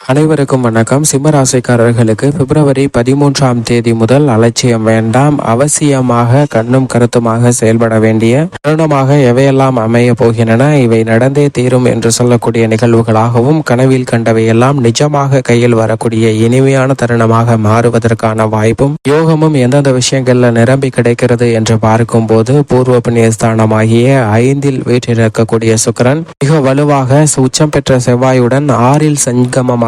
அனைவருக்கும் வணக்கம். சிம்மராசிக்காரர்களுக்கு பிப்ரவரி பதிமூன்றாம் தேதி முதல் அலட்சியம் வேண்டாம். அவசியமாக கண்ணும் கருத்துமாக செயல்பட வேண்டிய தருணமாக எவையெல்லாம் அமைய போகின்றன இவை நடந்தே தீரும் என்று சொல்லக்கூடிய நிகழ்வுகளாகவும் கனவில் கண்டவையெல்லாம் நிஜமாக கையில் வரக்கூடிய இனிமையான தருணமாக மாறுவதற்கான வாய்ப்பும் யோகமும் எந்தெந்த விஷயங்கள்ல நிரம்பி கிடைக்கிறது என்று பார்க்கும்போது பூர்வ புண்ணியஸ்தானமாகிய ஐந்தில் வீற்றிருக்கக்கூடிய சுக்கிரன் மிக வலுவாக உச்சம் பெற்ற செவ்வாயுடன் ஆறில்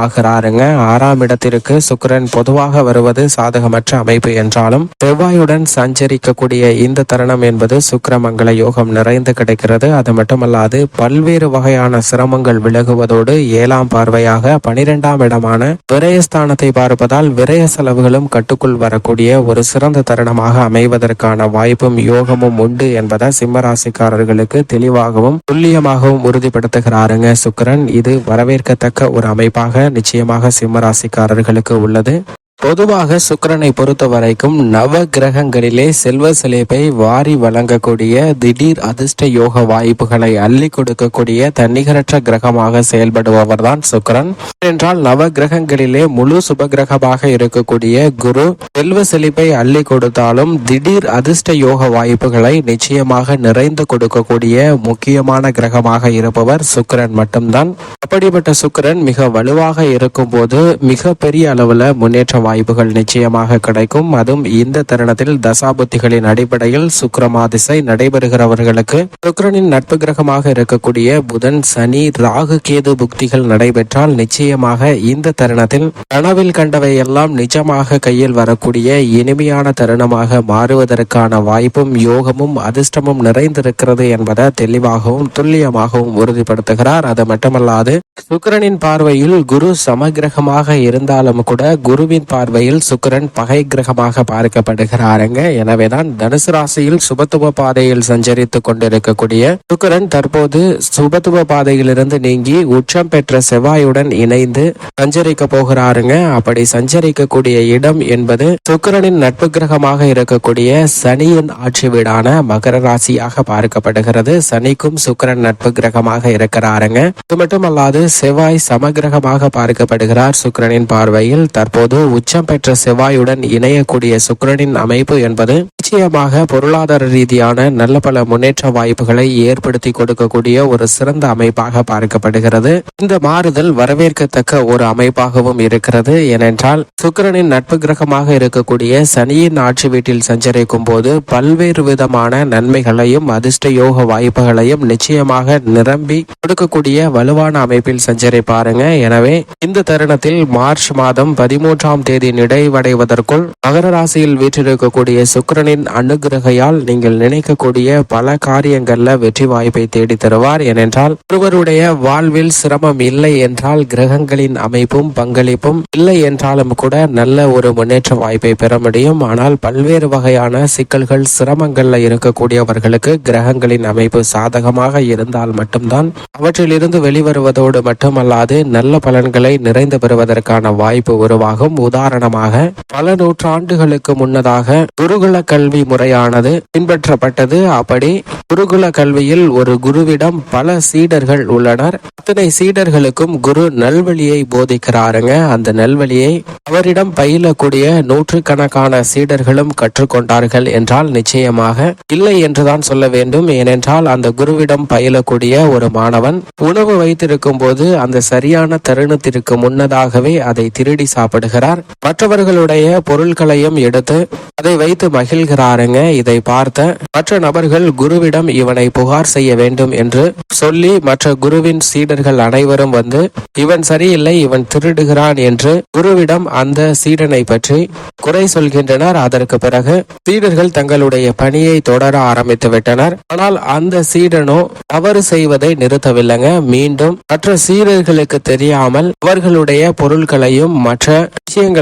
ஆகிறாருங்க ஆறாம் இடத்திற்கு சுக்கிரன் பொதுவாக வருவது சாதகமற்ற அமைப்பு என்றாலும் செவ்வாயுடன் சஞ்சரிக்கக்கூடிய இந்த தருணம் என்பது சுக்கிரமங்கல யோகம் நிறைந்து கிடைக்கிறது. அது மட்டுமல்லாது பல்வேறு வகையான சிரமங்கள் விலகுவதோடு ஏழாம் பார்வையாக பனிரெண்டாம் இடமான விரயஸ்தானத்தை பார்ப்பதால் விரய செலவுகளும் கட்டுக்குள் வரக்கூடிய ஒரு சிறந்த தருணமாக அமைவதற்கான வாய்ப்பும் யோகமும் உண்டு என்பதை சிம்மராசிக்காரர்களுக்கு தெளிவாகவும் துல்லியமாகவும் உறுதிப்படுத்துகிறாருங்க சுக்கிரன். இது வரவேற்கத்தக்க ஒரு அமைப்பாக நிச்சயமாக சிம்மராசிக்காரர்களுக்கு உள்ளது. பொதுவாக சுக்கிரனை பொறுத்த வரைக்கும் நவ கிரகங்களிலே செல்வ செழிப்பை வாரி வழங்கக்கூடிய திடீர் அதிர்ஷ்ட யோக வாய்ப்புகளை அள்ளி கொடுக்கக்கூடிய தன்னிகரற்ற கிரகமாக செயல்படுபவர் தான் சுக்கிரன். என்றால் நவ கிரகங்களிலே முழு சுப கிரகமாக இருக்கக்கூடிய குரு செல்வ செழிப்பை அள்ளி கொடுத்தாலும் திடீர் அதிர்ஷ்ட யோக வாய்ப்புகளை நிச்சயமாக நிறைந்து கொடுக்கக்கூடிய முக்கியமான கிரகமாக இருப்பவர் சுக்கிரன் மட்டும்தான். அப்படிப்பட்ட சுக்கிரன் மிக வலுவாக இருக்கும்போது மிக பெரிய அளவுல முன்னேற்றம் வாய்ப்புகள் நிச்சயமாக கிடைக்கும். அதுவும் இந்த தருணத்தில் தசாபுத்திகளின் அடிப்படையில் சுக்கிரமாதிசை நடைபெறுகிறவர்களுக்கு சுக்கிரனின் நட்பு கிரகமாக இருக்கக்கூடிய புதன் சனி ராகு கேது புக்திகள் நடைபெற்றால் நிச்சயமாக இந்த தருணத்தில் கனவில் கண்டவை எல்லாம் நிஜமாக கையில் வரக்கூடிய இனிமையான தருணமாக மாறுவதற்கான வாய்ப்பும் யோகமும் அதிர்ஷ்டமும் நிறைந்திருக்கிறது என்பதை தெளிவாகவும் துல்லியமாகவும் உறுதிப்படுத்துகிறார். அது மட்டுமல்லாது சுக்கரனின் பார்வையில் குரு சமகிரகமாக இருந்தாலும் கூட குருவின் பார்வையில் சுக்கரன் பகை கிரகமாக பார்க்கப்படுகிறாருங்க. எனவேதான் தனுசு ராசியில் சுபத்துவ பாதையில் சஞ்சரித்துக் கொண்டிருக்கக்கூடிய சுக்கரன் தற்போது சுபத்துவ பாதையிலிருந்து நீங்கி உச்சம் பெற்ற செவ்வாயுடன் இணைந்து சஞ்சரிக்க போகிறாருங்க. அப்படி சஞ்சரிக்கக்கூடிய இடம் என்பது சுக்கரனின் நட்பு கிரகமாக இருக்கக்கூடிய சனியின் ஆட்சி வீடான மகர ராசியாக பார்க்கப்படுகிறது. சனிக்கும் சுக்கரன் நட்பு கிரகமாக இருக்கிறாருங்க. இது மட்டுமல்லாது செவ்வாய் சமகிரகமாக பார்க்கப்படுகிறார் சுக்கரனின் பார்வையில். தற்போது உச்சம் பெற்ற செவ்வாயுடன் இணையக்கூடிய சுக்கிரனின் அமைப்பு என்பது நிச்சயமாக பொருளாதார ரீதியான நல்ல பல முன்னேற்ற வாய்ப்புகளை ஏற்படுத்தி கொடுக்கக்கூடிய ஒரு சிறந்த அமைப்பாக பார்க்கப்படுகிறது. இந்த மாறுதல் வரவேற்கத்தக்க ஒரு அமைப்பாகவும் இருக்கிறது. ஏனென்றால் சுக்கிரனின் நட்பு கிரகமாக இருக்கக்கூடிய சனியின் ஆட்சி வீட்டில் சஞ்சரிக்கும் போது பல்வேறு விதமான நன்மைகளையும் அதிர்ஷ்ட யோக வாய்ப்புகளையும் நிச்சயமாக நிரம்பி கொடுக்கக்கூடிய வலுவான அமைப்பில் சஞ்சரிப்பாருங்க. எனவே இந்த தருணத்தில் மார்ச் மாதம் பதிமூன்றாம் தேதி நிறைவடைவதற்குள் மகர ராசியில் வீற்றிருக்கக்கூடிய சுக்கரனின் அனுகிரகையால் நீங்கள் நினைக்கக்கூடிய பல காரியங்கள்ல வெற்றி வாய்ப்பை தேடி தருவார். ஏனென்றால் ஒருவருடைய வாழ்வில் சிரமம் இல்லை என்றால் கிரகங்களின் அமைப்பும் பங்களிப்பும் இல்லை என்றாலும் கூட நல்ல ஒரு முன்னேற்ற வாய்ப்பை பெற முடியும். ஆனால் பல்வேறு வகையான சிக்கல்கள் சிரமங்கள்ல இருக்கக்கூடியவர்களுக்கு கிரகங்களின் அமைப்பு சாதகமாக இருந்தால் மட்டும்தான் அவற்றிலிருந்து வெளிவருவதோடு மட்டுமல்லாது நல்ல பலன்களை நிறைந்து பெறுவதற்கான வாய்ப்பு உருவாகும். உதாரணமாக பல நூற்றாண்டுகளுக்கு முன்னதாக குருகுல கல்வி முறையானது பின்பற்றப்பட்டது. அப்படி குருகுல கல்வியில் ஒரு குருவிடம் பல சீடர்கள் உள்ளனர். அத்தனை சீடர்களுக்கும் குரு நல்வழியை போதிக்கிறாருங்க. அந்த நல்வழியை அவரிடம் பயிலக்கூடிய நூற்றுக்கணக்கான சீடர்களும் கற்றுக்கொண்டார்கள் என்றால் நிச்சயமாக இல்லை என்றுதான் சொல்ல வேண்டும். ஏனென்றால் அந்த குருவிடம் பயிலக்கூடிய ஒரு மாணவன் உணவு வைத்திருக்கும் போது அந்த சரியான தருணத்திற்கு முன்னதாகவே அதை திருடி சாப்பிடுகிறார். மற்றவர்களுடைய பொருட்களையும் எடுத்து அதை வைத்து மகிழ்கிறாருங்க. இதை பார்த்த மற்ற நபர்கள் குருவிடம் இவனை புகார் செய்ய வேண்டும் என்று சொல்லி மற்ற குருவின் சீடர்கள் அனைவரும் வந்து இவன் சரியில்லை இவன் திருடுகிறான் என்று குருவிடம் அந்த சீடனை பற்றி குறை சொல்கின்றனர். அதற்கு பிறகு சீடர்கள் தங்களுடைய பணியை தொடர ஆரம்பித்து விட்டனர். ஆனால் அந்த சீடனோ தவறு செய்வதை நிறுத்தவில்லைங்க. மீண்டும் மற்ற சீடர்களுக்கு தெரியாமல் அவர்களுடைய பொருட்களையும் மற்ற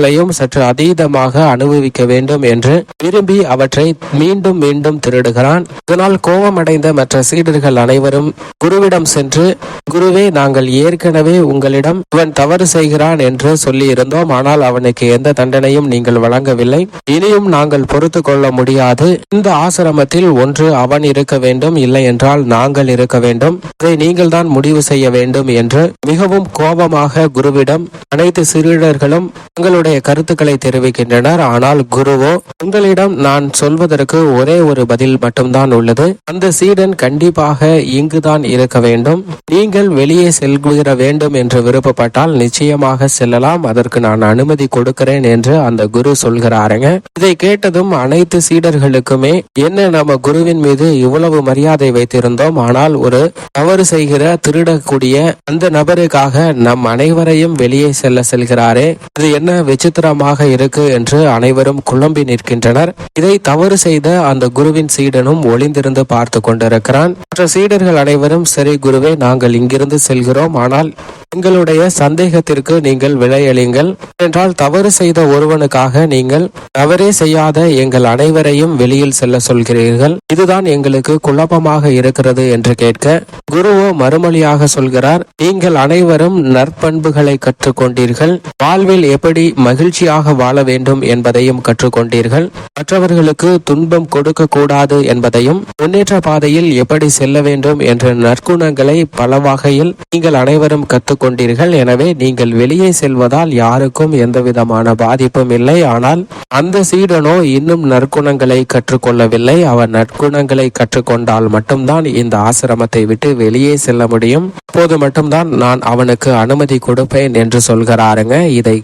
விஷயங்களையும் சற்று அதீதமாக அனுபவிக்க வேண்டும் என்று விரும்பி அவற்றை மீண்டும் மீண்டும் திருடுகிறான். இதனால் கோபமடைந்த மற்ற சீடர்கள் அனைவரும் குருவிடம் சென்று குருவே நாங்கள் ஏற்கனவே உங்களிடம் இவன் தவறு செய்கிறான் என்று சொல்லி இருந்தோம் ஆனால் அவனுக்கு எந்த தண்டனையும் நீங்கள் வழங்கவில்லை. இனியும் நாங்கள் பொறுத்து கொள்ள முடியாது. இந்த ஆசிரமத்தில் ஒன்று அவன் இருக்க வேண்டும். இல்லை என்றால் நாங்கள் இருக்க வேண்டும். இதை நீங்கள் தான் முடிவு செய்ய வேண்டும் என்று மிகவும் கோபமாக குருவிடம் அனைத்து சிறுவர்களும் தங்களுடைய தங்களுடைய கருத்துக்களை தெரிவிக்கின்றனர். ஆனால் குருவோ உங்களிடம் நான் சொல்வதற்கு ஒரே ஒரு பதில் மட்டும்தான் உள்ளது. அந்த சீடன் கண்டிப்பாக இங்குதான் இருக்க வேண்டும். நீங்கள் வெளியே செல்கிற வேண்டும் என்று விருப்பப்பட்டால் நிச்சயமாக செல்லலாம். அதற்கு நான் அனுமதி கொடுக்கிறேன் என்று அந்த குரு சொல்கிறாருங்க. இதை கேட்டதும் அனைத்து சீடர்களுக்குமே என்ன நம்ம குருவின் மீது இவ்வளவு மரியாதை வைத்திருந்தோம்? ஆனால் ஒரு தவறு செய்கிற திருடக்கூடிய அந்த நபருக்காக நம் அனைவரையும் வெளியே செல்ல செல்கிறாரே. இது என்ன விசித்திரமாக இருக்கு என்று அனைவரும் குழம்பி நிற்கின்றனர். இதை தவறு செய்த அந்த குருவின் சீடனும் ஒளிந்திருந்து பார்த்து கொண்டிருக்கிறான். மற்ற சீடர்கள் அனைவரும் சரி குருவே நாங்கள் இங்கிருந்து செல்கிறோம். ஆனால் எங்களுடைய சந்தேகத்திற்கு நீங்கள் விளையளிங்கள் என்றால் தவறு செய்த ஒருவனுக்காக நீங்கள் தவறே செய்யாத எங்கள் அனைவரையும் வெளியில் செல்ல சொல்கிறீர்கள். இதுதான் எங்களுக்கு குழப்பமாக இருக்கிறது என்று கேட்க குருவோ மறுமொழியாக சொல்கிறார் நீங்கள் அனைவரும் நற்பண்புகளை கற்றுக்கொண்டீர்கள். வாழ்வில் எப்படி மகிழ்ச்சியாக வாழ வேண்டும் என்பதையும் கற்றுக்கொண்டீர்கள். மற்றவர்களுக்கு துன்பம் கொடுக்க கூடாது என்பதையும் முன்னேற்ற பாதையில் எப்படி செல்ல வேண்டும் என்ற நற்குணங்களை பல வகையில் நீங்கள் அனைவரும் கற்றுக்கொண்டீர்கள். எனவே நீங்கள் வெளியே செல்வதால் யாருக்கும் எந்தவிதமான பாதிப்பும் இல்லை. ஆனால் அந்த சீடனோ இன்னும் நற்குணங்களை கற்றுக்கொள்ளவில்லை. அவன் நற்குணங்களை கற்றுக்கொண்டால் மட்டும்தான் இந்த ஆசிரமத்தை விட்டு வெளியே செல்ல முடியும். அப்போது மட்டும்தான் நான் அவனுக்கு அனுமதி கொடுப்பேன் என்று சொல்கிறாருங்க. இதை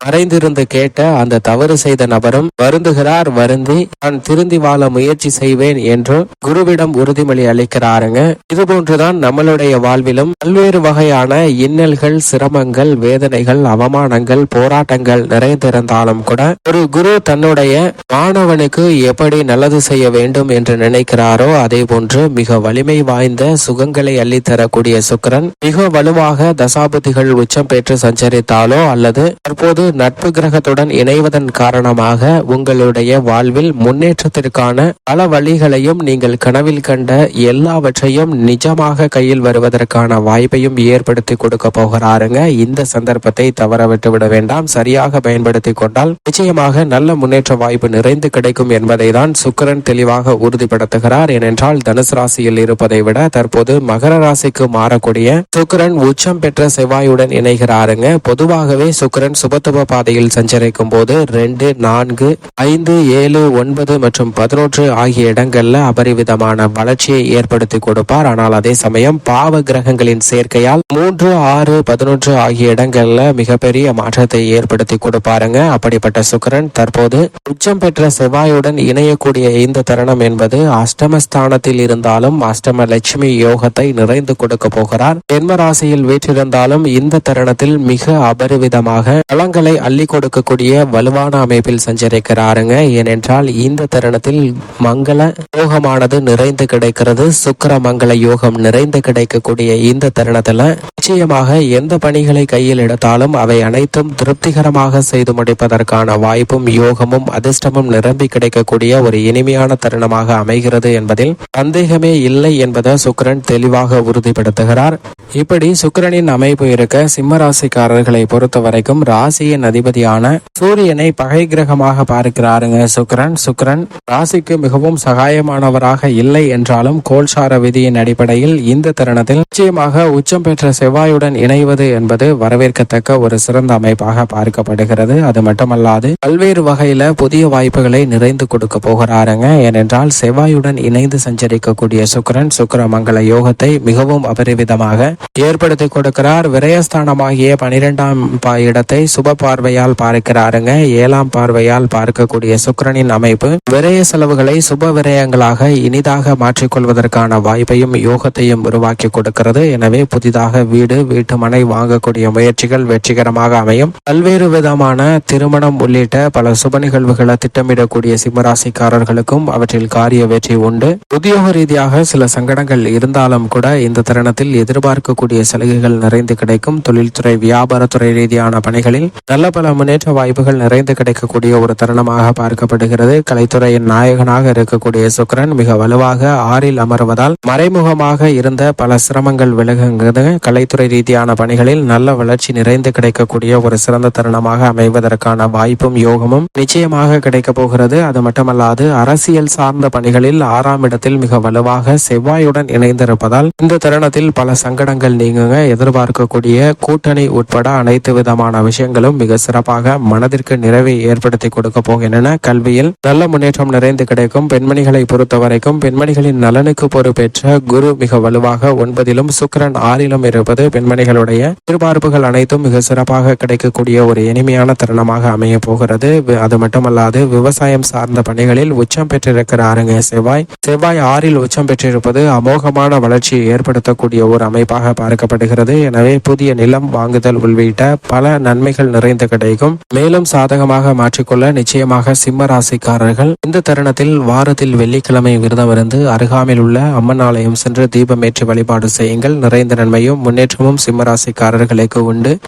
மறைந்திருந்து கேட்ட அந்த தவறு செய்த நபரும் வருந்துகிறார் வருந்தி நான் திருந்தி வாழ முயற்சி செய்வேன் என்று குருவிடம் உறுதிமொழி அளிக்கிறாருங்க. இதுபோன்றுதான் நம்மளுடைய வாழ்விலும் பல்வேறு வகையான இன்னல்கள் சிரமங்கள் வேதனைகள் அவமானங்கள் போராட்டங்கள் நிறைந்திருந்தாலும் கூட ஒரு குரு தன்னுடைய மாணவனுக்கு எப்படி நல்லது செய்ய வேண்டும் என்று நினைக்கிறாரோ அதே போன்று மிக வலிமை வாய்ந்த சுகங்களை அள்ளித்தரக்கூடிய சுக்கிரன் மிக வலுவாக தசாபதிகள் உச்சம் பெற்று சஞ்சரித்தாலோ அல்லது தற்போது நட்பு கிரகத்துடன் இணைவதன் காரணமாக உங்களுடைய வாழ்வில் முன்னேற்றத்திற்கான பல வழிகளையும் நீங்கள் கனவில் கண்ட எல்லாவற்றையும் நிஜமாக கையில் வருவதற்கான வாய்ப்பையும் ஏற்படுத்தி கொடுக்க போகிறாருங்க. இந்த சந்தர்ப்பத்தை தவற விட்டுவிட வேண்டாம். சரியாக பயன்படுத்தி கொண்டால் நிச்சயமாக நல்ல முன்னேற்ற வாய்ப்பு நிறைந்து கிடைக்கும் என்பதை தான் சுக்கிரன் தெளிவாக உறுதிப்படுத்துகிறார். ஏனென்றால் தனுசு ராசியில் இருப்பதை விட தற்போது மகர ராசிக்கு மாறக்கூடிய சுக்கிரன் உச்சம் பெற்ற செவ்வாயுடன் இணைகிறாருங்க. பொதுவாகவே சுக்கிரன் சுபத்துவ பாதையில் சஞ்சரிக்கும் போது ரெண்டு நான்கு ஐந்து ஏழு ஒன்பது மற்றும் பதினொன்று ஆகிய இடங்கள்ல அபரிவிதமான வளர்ச்சியை ஏற்படுத்தி கொடுப்பார். ஆனால் அதே சமயம் பாவ கிரகங்களின் சேர்க்கையால் மூன்று ஆறு பதினொன்று ஆகிய இடங்கள்ல மிகப்பெரிய மாற்றத்தை ஏற்படுத்தி கொடுப்பாருங்க. அப்படிப்பட்ட சுக்கரன் தற்போது உச்சம் பெற்ற செவ்வாயுடன் இணையக்கூடிய இந்த தருணம் என்பது அஷ்டமஸ்தானத்தில் இருந்தாலும் அஷ்டம லட்சுமி யோகத்தை நிறைந்து கொடுக்க போகிறார். ஜென்ம ராசியில் வீற்றிருந்தாலும் இந்த தருணத்தில் மிக அபரிவிதமாக பழங்கள் பலங்களை அள்ளி கொடுக்கக்கூடிய வலுவான அமைப்பில் சஞ்சரிக்கிறாருங்க. ஏனென்றால் இந்த தருணத்தில் மங்கள யோகமானது நிறைந்து கிடைக்கிறது. சுக்கர மங்கள யோகம் நிறைந்து கிடைக்கக்கூடிய இந்த தருணத்துல நிச்சயமாக எந்த பணிகளை கையில் எடுத்தாலும் அவை அனைத்தும் திருப்திகரமாக செய்து முடிப்பதற்கான வாய்ப்பும் யோகமும் அதிர்ஷ்டமும் நிரம்பி கிடைக்கக்கூடிய ஒரு இனிமையான தருணமாக அமைகிறது என்பதில் சந்தேகமே இல்லை என்பதை சுக்கரன் தெளிவாக உறுதிப்படுத்துகிறார். இப்படி சுக்கரனின் அமைப்பு இருக்க சிம்ம ராசிக்காரர்களை பொறுத்த வரைக்கும் ராசியின் அதிபதியான சூரியனை பகை கிரகமாக பார்க்கிறாருங்க. சுக்கரன் சுக்கரன் ராசிக்கு மிகவும் சகாயமானவராக இல்லை என்றாலும் கோல்சார விதியின் அடிப்படையில் இந்த தருணத்தில் நிச்சயமாக உச்சம் பெற்ற செவ்வாயுடன் இணைவது என்பது வரவேற்கத்தக்க ஒரு சிறந்த அமைப்பாக பார்க்கப்படுகிறது. அது மட்டுமல்லாது பல்வேறு வகையில புதிய வாய்ப்புகளை நிறைந்து கொடுக்க போகிறாருங்க. ஏனென்றால் செவ்வாயுடன் இணைந்து சஞ்சரிக்கக்கூடிய சுக்கரன் சுக்கிர மங்கள யோகத்தை மிகவும் அபரிவிதமாக ஏற்படுத்தி கொடுக்கிறார். விரயஸ்தானமாகிய பனிரெண்டாம் இடத்தை சுப பார்வையால் பார்க்கிறாருங்க. ஏழாம் பார்வையால் பார்க்கக்கூடிய சுக்கிரனின் அமைப்பு விரய செலவுகளை சுப விரயங்களாக இனிதாக மாற்றிக்கொள்வதற்கான வாய்ப்பையும் யோகத்தையும் உருவாக்கி கொடுக்கிறது. எனவே புதிதாக வீடு வீட்டு மனை வாங்கக்கூடிய முயற்சிகள் வெற்றிகரமாக அமையும். பல்வேறு விதமான திருமணம் உள்ளிட்ட பல சுப நிகழ்வுகளை திட்டமிடக்கூடிய சிம்மராசிக்காரர்களுக்கும் அவற்றில் காரிய வெற்றி உண்டு. உத்தியோக ரீதியாக சில சங்கடங்கள் இருந்தாலும் கூட இந்த தருணத்தில் எதிர்பார்க்கக்கூடிய சலுகைகள் நிறைந்து கிடைக்கும். தொழில்துறை வியாபாரத்துறை ரீதியான பணிகளில் நல்ல பல முன்னேற்ற வாய்ப்புகள் நிறைந்து கிடைக்கக்கூடிய ஒரு தருணமாக பார்க்கப்படுகிறது. கலைத்துறையின் நாயகனாக இருக்கக்கூடிய சுக்கிரன் மிக வலுவாக ஆறில் அமர்வதால் மறைமுகமாக இருந்த பல சிரமங்கள் விலகுங்கிறது கலைத்துறை ரீதியான பணிகளில் நல்ல வளர்ச்சி நிறைந்து கிடைக்கக்கூடிய ஒரு சிறந்த தருணமாக அமைவதற்கான வாய்ப்பும் யோகமும் நிச்சயமாக கிடைக்கப் போகிறது. அது மட்டுமல்லாது அரசியல் சார்ந்த பணிகளில் ஆறாம் இடத்தில் மிக வலுவாக செவ்வாயுடன் இணைந்திருப்பதால் இந்த தருணத்தில் பல சங்கடங்கள் நீங்குங்க. எதிர்பார்க்கக்கூடிய கூட்டணி உட்பட அனைத்து விதமான விஷயங்களும் மிக சிறப்பாக மனதிற்கு நிறைவை ஏற்படுத்தி கொடுக்க போகின்றன. கல்வியில் நல்ல முன்னேற்றம் நிறைந்து கிடைக்கும். பெண்மணிகளை பொறுத்த வரைக்கும் பெண்மணிகளின் நலனுக்கு பொறுப்பேற்ற குரு மிக வலுவாக ஒன்பதிலும் சுக்கரன் ஆறிலும் இருப்பது பெண்மணிகளுடைய எதிர்பார்ப்புகள் அனைத்தும் மிக சிறப்பாக கிடைக்கக்கூடிய ஒரு இனிமையான தருணமாக அமைய போகிறது. அது மட்டுமல்லாது விவசாயம் சார்ந்த பணிகளில் உச்சம் பெற்றிருக்கிறாருங்க செவ்வாய் செவ்வாய் ஆறில் உச்சம் பெற்றிருப்பது அமோகமான வளர்ச்சியை ஏற்படுத்தக்கூடிய ஒரு அமைப்பாக பார்க்கப்படுகிறது. எனவே புதிய நிலம் வாங்குதல் உள்ளிட்ட பல நன்மைகள் நிறைந்த கிடைக்கும் மேலும் சாதகமாக மாற்றிக்கொள்ள நிச்சயமாக சிம்ம ராசிக்காரர்கள் இந்த தருணத்தில் வாரத்தில் வெள்ளிக்கிழமை விரதம் இருந்து அருகாமையில் உள்ள அம்மன் ஆலயம் சென்று தீபமேற்றி வழிபாடு செய்யுங்கள். நிறைந்த நன்மையும் முன்னேற்றமும் சிம்ம ராசிக்காரர்களுக்கு உண்டு.